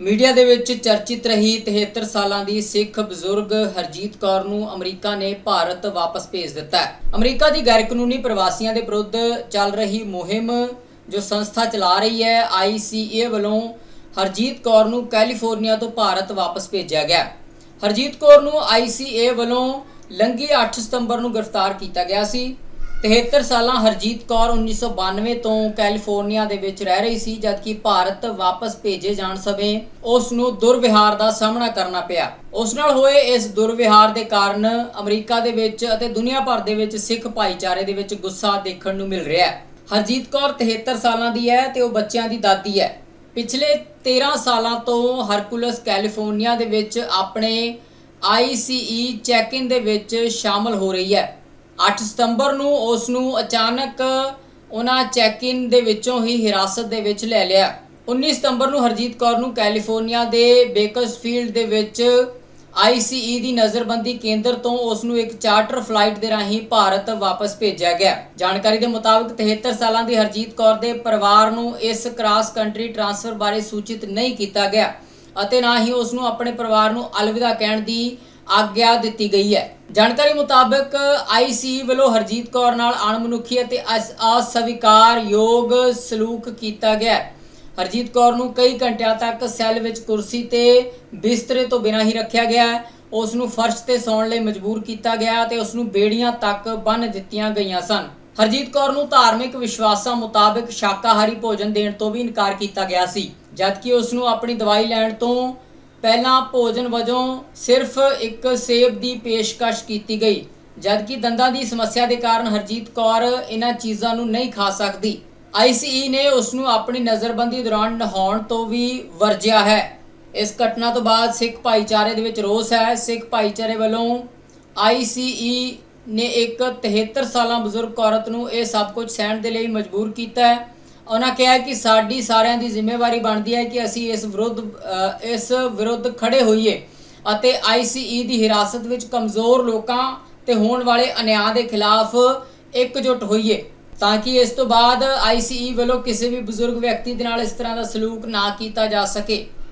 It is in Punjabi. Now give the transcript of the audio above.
ਮੀਡੀਆ ਦੇ ਵਿੱਚ ਚਰਚਿਤ ਰਹੀ 73 ਸਾਲਾਂ ਦੀ ਸਿੱਖ ਬਜ਼ੁਰਗ ਹਰਜੀਤ ਕੌਰ ਨੂੰ ਅਮਰੀਕਾ ਨੇ ਭਾਰਤ ਵਾਪਸ ਭੇਜ ਦਿੱਤਾ ਹੈ। ਅਮਰੀਕਾ ਦੀ ਗੈਰਕਾਨੂੰਨੀ ਪ੍ਰਵਾਸੀਆਂ ਦੇ ਵਿਰੁੱਧ ਚੱਲ ਰਹੀ ਮੁਹਿੰਮ ਜੋ ਸੰਸਥਾ ਚਲਾ ਰਹੀ ਹੈ ICA ਵੱਲੋਂ ਹਰਜੀਤ ਕੌਰ ਨੂੰ ਕੈਲੀਫੋਰਨੀਆ ਤੋਂ ਭਾਰਤ ਵਾਪਸ ਭੇਜਿਆ ਗਿਆ ਹਰਜੀਤ ਕੌਰ ਨੂੰ ICA ਵੱਲੋਂ ਲੰਘੇ 8 ਸਤੰਬਰ ਨੂੰ ਗ੍ਰਿਫਤਾਰ ਕੀਤਾ ਗਿਆ ਸੀ। 73 ਸਾਲਾਂ ਹਰਜੀਤ ਕੌਰ 1992 ਤੋਂ ਕੈਲੀਫੋਰਨੀਆ ਦੇ ਵਿੱਚ ਰਹਿ ਰਹੀ ਸੀ, ਜਦਕਿ ਭਾਰਤ ਵਾਪਸ ਭੇਜੇ ਜਾਣ ਸਮੇਂ ਉਸ ਨੂੰ ਦੁਰਵਿਹਾਰ ਦਾ ਸਾਹਮਣਾ ਕਰਨਾ ਪਿਆ। ਉਸ ਨਾਲ ਹੋਏ ਇਸ ਦੁਰਵਿਹਾਰ ਦੇ ਕਾਰਨ ਅਮਰੀਕਾ ਦੇ ਵਿੱਚ ਅਤੇ ਦੁਨੀਆ ਭਰ ਦੇ ਵਿੱਚ ਸਿੱਖ ਭਾਈਚਾਰੇ ਦੇ ਵਿੱਚ ਗੁੱਸਾ ਦੇਖਣ ਨੂੰ ਮਿਲ ਰਿਹਾ ਹੈ। ਹਰਜੀਤ ਕੌਰ 73 ਸਾਲਾਂ ਦੀ ਹੈ ਤੇ ਉਹ ਬੱਚਿਆਂ ਦੀ ਦਾਦੀ ਹੈ। ਪਿਛਲੇ 13 ਸਾਲਾਂ ਤੋਂ ਹਰਕੁਲਸ ਕੈਲੀਫੋਰਨੀਆ ਦੇ ਵਿੱਚ ਆਪਣੇ ICE ਚੈੱਕ-ਇਨ ਦੇ ਵਿੱਚ ਸ਼ਾਮਲ ਹੋ ਰਹੀ ਹੈ। 8 ਸਤੰਬਰ ਨੂੰ ਉਸ ਨੂੰ ਅਚਾਨਕ ਉਹਨਾਂ ਚੈੱਕ-ਇਨ ਦੇ ਵਿੱਚੋਂ ਹੀ ਹਿਰਾਸਤ ਦੇ ਵਿੱਚ ਲੈ ਲਿਆ। 19 ਸਤੰਬਰ ਨੂੰ ਹਰਜੀਤ ਕੌਰ ਨੂੰ ਕੈਲੀਫੋਰਨੀਆ ਦੇ ਬੇਕਰਸਫੀਲਡ ਦੇ ਵਿੱਚ ICE ਦੀ ਨਜ਼ਰਬੰਦੀ ਕੇਂਦਰ ਤੋਂ ਉਸ ਨੂੰ ਇੱਕ ਚਾਰਟਰ ਫਲਾਈਟ ਦੇ ਰਾਹੀਂ ਭਾਰਤ ਵਾਪਸ ਭੇਜਿਆ ਗਿਆ। ਜਾਣਕਾਰੀ ਦੇ ਮੁਤਾਬਕ 73 ਸਾਲਾਂ ਦੀ ਹਰਜੀਤ ਕੌਰ ਦੇ ਪਰਿਵਾਰ ਨੂੰ ਇਸ ਕ੍ਰਾਸ ਕੰਟਰੀ ਟਰਾਂਸਫਰ ਬਾਰੇ ਸੂਚਿਤ ਨਹੀਂ ਕੀਤਾ ਗਿਆ ਅਤੇ ਨਾ ਹੀ ਉਸ ਨੂੰ ਆਪਣੇ ਪਰਿਵਾਰ ਨੂੰ ਅਲਵਿਦਾ ਕਹਿਣ ਦੀ ਆਗਿਆ ਦਿੱਤੀ ਗਈ ਹੈ। ਜਾਣਕਾਰੀ ਮੁਤਾਬਕ ਆਈਸੀ ਵੱਲੋਂ ਹਰਜੀਤ ਕੌਰ ਨਾਲ ਅਣਮਨੁੱਖੀ ਅਤੇ ਅਸਵੀਕਾਰਯੋਗ ਸਲੂਕ ਕੀਤਾ ਗਿਆ ਹਰਜੀਤ ਕੌਰ ਨੂੰ ਕਈ ਘੰਟਿਆਂ ਤੱਕ ਸੈੱਲ ਵਿੱਚ ਕੁਰਸੀ ਤੇ ਬਿਸਤਰੇ ਤੋਂ ਬਿਨਾਂ ਹੀ ਰੱਖਿਆ ਗਿਆ ਉਸ ਨੂੰ ਫਰਸ਼ ਤੇ ਸੌਣ ਲਈ ਮਜਬੂਰ ਕੀਤਾ ਗਿਆ ਤੇ ਉਸ ਨੂੰ ਬੇੜੀਆਂ ਤੱਕ ਬੰਨ੍ਹ ਦਿੱਤੀਆਂ ਗਈਆਂ ਸਨ। ਹਰਜੀਤ ਕੌਰ ਨੂੰ ਧਾਰਮਿਕ ਵਿਸ਼ਵਾਸਾਂ ਮੁਤਾਬਕ ਸ਼ਾਕਾਹਾਰੀ ਭੋਜਨ ਦੇਣ ਤੋਂ ਵੀ ਇਨਕਾਰ ਕੀਤਾ ਗਿਆ ਸੀ, ਜਦਕਿ ਉਸ ਨੂੰ ਆਪਣੀ ਦਵਾਈ ਲੈਣ ਤੋਂ ਪਹਿਲਾਂ ਭੋਜਨ ਵਜੋਂ ਸਿਰਫ ਇੱਕ ਸੇਬ ਦੀ ਪੇਸ਼ਕਸ਼ ਕੀਤੀ ਗਈ, ਜਦਕਿ ਦੰਦਾਂ ਦੀ ਸਮੱਸਿਆ ਦੇ ਕਾਰਨ ਹਰਜੀਤ ਕੌਰ ਇਹਨਾਂ ਚੀਜ਼ਾਂ ਨੂੰ ਨਹੀਂ ਖਾ ਸਕਦੀ। ਆਈਸੀਈ ਨੇ ਉਸ ਨੂੰ ਆਪਣੀ ਨਜ਼ਰਬੰਦੀ ਦੌਰਾਨ ਨਹਾਉਣ ਤੋਂ ਵੀ ਵਰਜਿਆ ਹੈ। ਇਸ ਘਟਨਾ ਤੋਂ ਬਾਅਦ ਸਿੱਖ ਭਾਈਚਾਰੇ ਦੇ ਵਿੱਚ ਰੋਸ ਹੈ। ਸਿੱਖ ਭਾਈਚਾਰੇ ਵੱਲੋਂ ਆਈਸੀਈ ਨੇ ਇੱਕ 73 ਸਾਲਾਂ ਬਜ਼ੁਰਗ ਔਰਤ ਨੂੰ ਇਹ ਸਭ ਕੁਝ ਸਹਿਣ ਦੇ ਲਈ ਮਜਬੂਰ ਕੀਤਾ ਹੈ। ਉਹਨਾਂ ਕਿਹਾ ਕਿ ਸਾਡੀ ਸਾਰਿਆਂ ਦੀ ਜ਼ਿੰਮੇਵਾਰੀ ਬਣਦੀ ਹੈ ਕਿ ਅਸੀਂ ਇਸ ਵਿਰੁੱਧ ਇਸ ਵਿਰੁੱਧ ਖੜੇ ਹੋਈਏ ਅਤੇ ਆਈਸੀਈ ਦੀ ਹਿਰਾਸਤ ਵਿੱਚ ਕਮਜ਼ੋਰ ਲੋਕਾਂ ਤੇ ਹੋਣ ਵਾਲੇ ਅਨਿਆਂ ਦੇ ਖਿਲਾਫ ਇਕਜੁੱਟ ਹੋਈਏ ਤਾਂ ਕਿ ਇਸ ਤੋਂ ਬਾਅਦ ਆਈਸੀਈ ਵੱਲੋਂ ਕਿਸੇ ਵੀ ਬਜ਼ੁਰਗ ਵਿਅਕਤੀ ਦੇ ਨਾਲ ਇਸ ਤਰ੍ਹਾਂ ਦਾ ਸਲੂਕ ਨਾ ਕੀਤਾ ਜਾ ਸਕੇ।